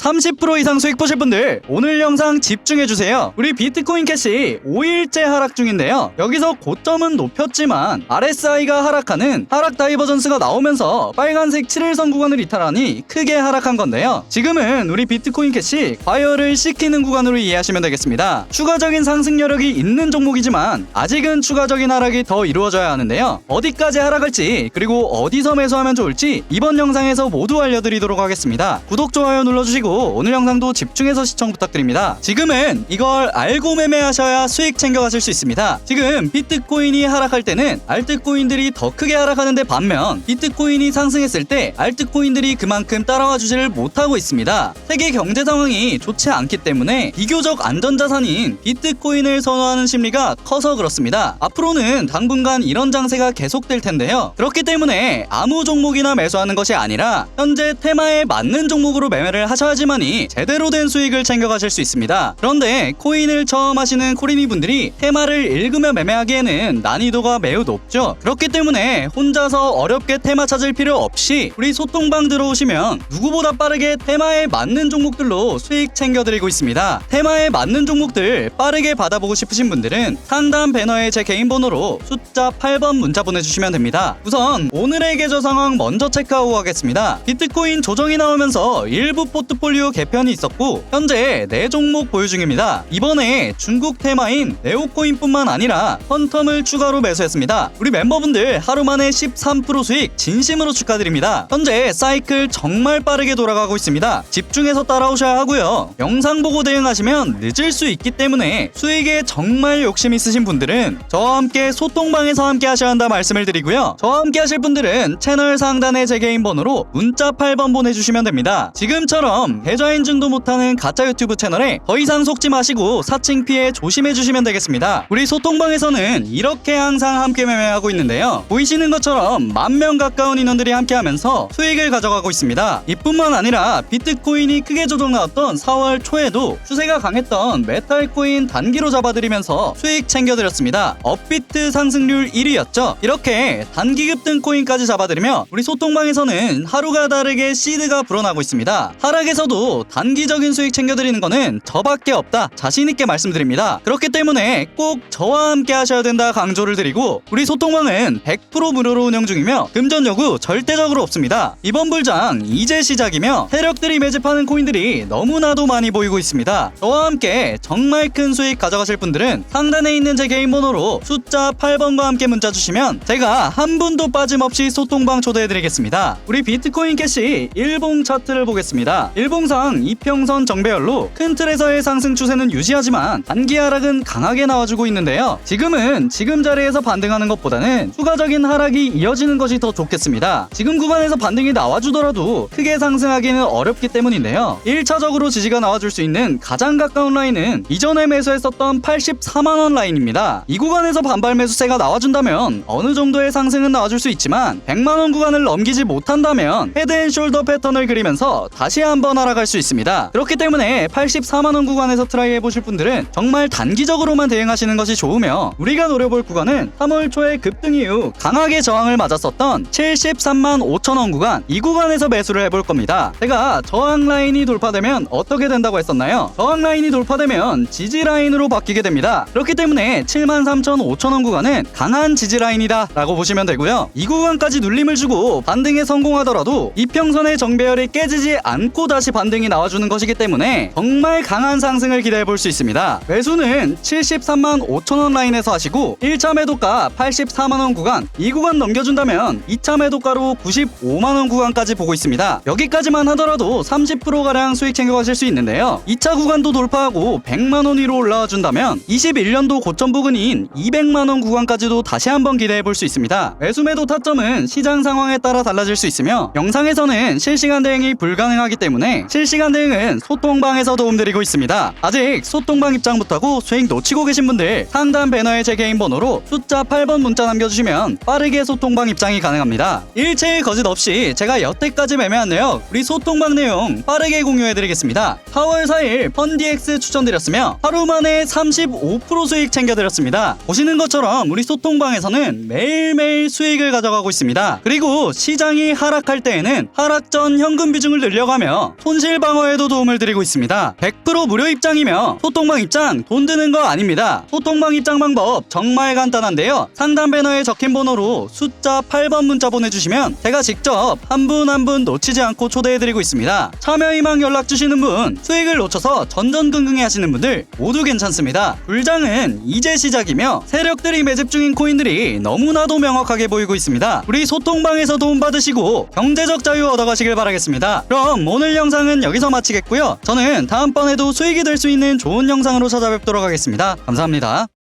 30% 이상 수익 보실 분들 오늘 영상 집중해주세요. 우리 비트코인 캐시 5일째 하락 중인데요. 여기서 고점은 높였지만 RSI가 하락하는 하락 다이버전스가 나오면서 빨간색 7일선 구간을 이탈하니 크게 하락한 건데요. 지금은 우리 비트코인 캐시 과열을 시키는 구간으로 이해하시면 되겠습니다. 추가적인 상승 여력이 있는 종목이지만 아직은 추가적인 하락이 더 이루어져야 하는데요. 어디까지 하락할지 그리고 어디서 매수하면 좋을지 이번 영상에서 모두 알려드리도록 하겠습니다. 구독, 좋아요 눌러주시고 오늘 영상도 집중해서 시청 부탁드립니다. 지금은 이걸 알고 매매하셔야 수익 챙겨가실 수 있습니다. 지금 비트코인이 하락할 때는 알트코인들이 더 크게 하락하는데 반면 비트코인이 상승했을 때 알트코인들이 그만큼 따라와 주지를 못하고 있습니다. 세계 경제 상황이 좋지 않기 때문에 비교적 안전자산인 비트코인을 선호하는 심리가 커서 그렇습니다. 앞으로는 당분간 이런 장세가 계속될 텐데요. 그렇기 때문에 아무 종목이나 매수하는 것이 아니라 현재 테마에 맞는 종목으로 매매를 하셔야지 만이 제대로 된 수익을 챙겨가실 수 있습니다. 그런데 코인을 처음 하시는 코리니 분들이 테마를 읽으며 매매하기에는 난이도가 매우 높죠. 그렇기 때문에 혼자서 어렵게 테마 찾을 필요 없이 우리 소통방 들어오시면 누구보다 빠르게 테마에 맞는 종목들로 수익 챙겨드리고 있습니다. 테마에 맞는 종목들 빠르게 받아보고 싶으신 분들은 상단 배너에 제 개인 번호로 숫자 8번 문자 보내주시면 됩니다. 우선 오늘의 계좌 상황 먼저 체크하고 가겠습니다. 비트코인 조정이 나오면서 일부 포트 폴리오 개편이 있었고 현재 4종목 보유 중입니다. 이번에 중국 테마인 네오코인뿐만 아니라 퀀텀을 추가로 매수했습니다. 우리 멤버분들 하루 만에 13% 수익 진심으로 축하드립니다. 현재 사이클 정말 빠르게 돌아가고 있습니다. 집중해서 따라오셔야 하고요. 영상 보고 대응하시면 늦을 수 있기 때문에 수익에 정말 욕심 있으신 분들은 저와 함께 소통방에서 함께 하셔야 한다 말씀을 드리고요. 저와 함께 하실 분들은 채널 상단에 제 개인 번호로 문자 8번 보내주시면 됩니다. 지금처럼 계좌 인증도 못하는 가짜 유튜브 채널에 더 이상 속지 마시고 사칭 피해 조심해 주시면 되겠습니다. 우리 소통방에서는 이렇게 항상 함께 매매하고 있는데요. 보이시는 것처럼 만 명 가까운 인원들이 함께 하면서 수익을 가져가고 있습니다. 이뿐만 아니라 비트코인이 크게 조정 나왔던 4월 초에도 추세가 강했던 메탈코인 단기로 잡아드리면서 수익 챙겨드렸습니다. 업비트 상승률 1위였죠. 이렇게 단기 급등 코인까지 잡아드리며 우리 소통방에서는 하루가 다르게 시드가 불어나고 있습니다. 하락에서 도 단기적인 수익 챙겨드리는 거는 저밖에 없다. 자신있게 말씀드립니다. 그렇기 때문에 꼭 저와 함께 하셔야 된다 강조를 드리고 우리 소통방은 100% 무료로 운영 중이며 금전 여구 절대적으로 없습니다. 이번 불장 이제 시작이며 세력들이 매집하는 코인들이 너무나도 많이 보이고 있습니다. 저와 함께 정말 큰 수익 가져가실 분들은 상단에 있는 제 개인 번호로 숫자 8번과 함께 문자 주시면 제가 한 분도 빠짐없이 소통방 초대해드리겠습니다. 우리 비트코인 캐시 일봉 차트를 보겠습니다. 상 이평선 정배열로 큰 틀에서의 상승 추세는 유지하지만 단기 하락은 강하게 나와주고 있는데요. 지금은 지금 자리에서 반등하는 것보다는 추가적인 하락이 이어지는 것이 더 좋겠습니다. 지금 구간에서 반등이 나와주더라도 크게 상승하기는 어렵기 때문인데요. 1차적으로 지지가 나와줄 수 있는 가장 가까운 라인은 이전에 매수했었던 84만원 라인입니다. 이 구간에서 반발 매수세가 나와준다면 어느 정도의 상승은 나와줄 수 있지만 100만원 구간을 넘기지 못한다면 헤드앤숄더 패턴을 그리면서 다시 한번 하락할 수 있습니다. 그렇기 때문에 84만원 구간에서 트라이 해보실 분들은 정말 단기적으로만 대응하시는 것이 좋으며 우리가 노려볼 구간은 3월 초에 급등 이후 강하게 저항을 맞았었던 73만 5천원 구간 이 구간에서 매수를 해볼 겁니다. 제가 저항 라인이 돌파되면 어떻게 된다고 했었나요? 저항 라인이 돌파되면 지지 라인으로 바뀌게 됩니다. 그렇기 때문에 7만 3천 5천원 구간은 강한 지지 라인이다 라고 보시면 되고요. 이 구간까지 눌림을 주고 반등에 성공하더라도 이평선의 정배열이 깨지지 않고 다시 반등이 나와주는 것이기 때문에 정말 강한 상승을 기대해 볼 수 있습니다. 매수는 73만 5천원 라인에서 하시고 1차 매도가 84만원 구간 이 구간 넘겨준다면 2차 매도가로 95만원 구간까지 보고 있습니다. 여기까지만 하더라도 30%가량 수익 챙겨가실 수 있는데요. 2차 구간도 돌파하고 100만원 위로 올라와 준다면 21년도 고점 부근인 200만원 구간까지도 다시 한번 기대해 볼 수 있습니다. 매수 매도 타점은 시장 상황에 따라 달라질 수 있으며 영상에서는 실시간 대응이 불가능하기 때문에 실시간 대응은 소통방에서 도움드리고 있습니다. 아직 소통방 입장 못하고 수익 놓치고 계신 분들 상단 배너에 제 개인 번호로 숫자 8번 문자 남겨주시면 빠르게 소통방 입장이 가능합니다. 일체의 거짓 없이 제가 여태까지 매매한 내역 우리 소통방 내용 빠르게 공유해드리겠습니다. 4월 4일 펀디엑스 추천드렸으며 하루 만에 35% 수익 챙겨드렸습니다. 보시는 것처럼 우리 소통방에서는 매일매일 수익을 가져가고 있습니다. 그리고 시장이 하락할 때에는 하락 전 현금 비중을 늘려가며 손실 방어에도 도움을 드리고 있습니다. 100% 무료 입장이며 소통방 입장 돈 드는 거 아닙니다. 소통방 입장 방법 정말 간단한데요. 상단 배너에 적힌 번호로 숫자 8번 문자 보내주시면 제가 직접 한분 한분 놓치지 않고 초대해드리고 있습니다. 참여 희망 연락 주시는 분, 수익을 놓쳐서 전전긍긍해 하시는 분들 모두 괜찮습니다. 불장은 이제 시작이며 세력들이 매집 중인 코인들이 너무나도 명확하게 보이고 있습니다. 우리 소통방에서 도움받으시고 경제적 자유 얻어가시길 바라겠습니다. 그럼 오늘 영상은 여기서 마치겠고요. 저는 다음번에도 수익이 될 수 있는 좋은 영상으로 찾아뵙도록 하겠습니다. 감사합니다.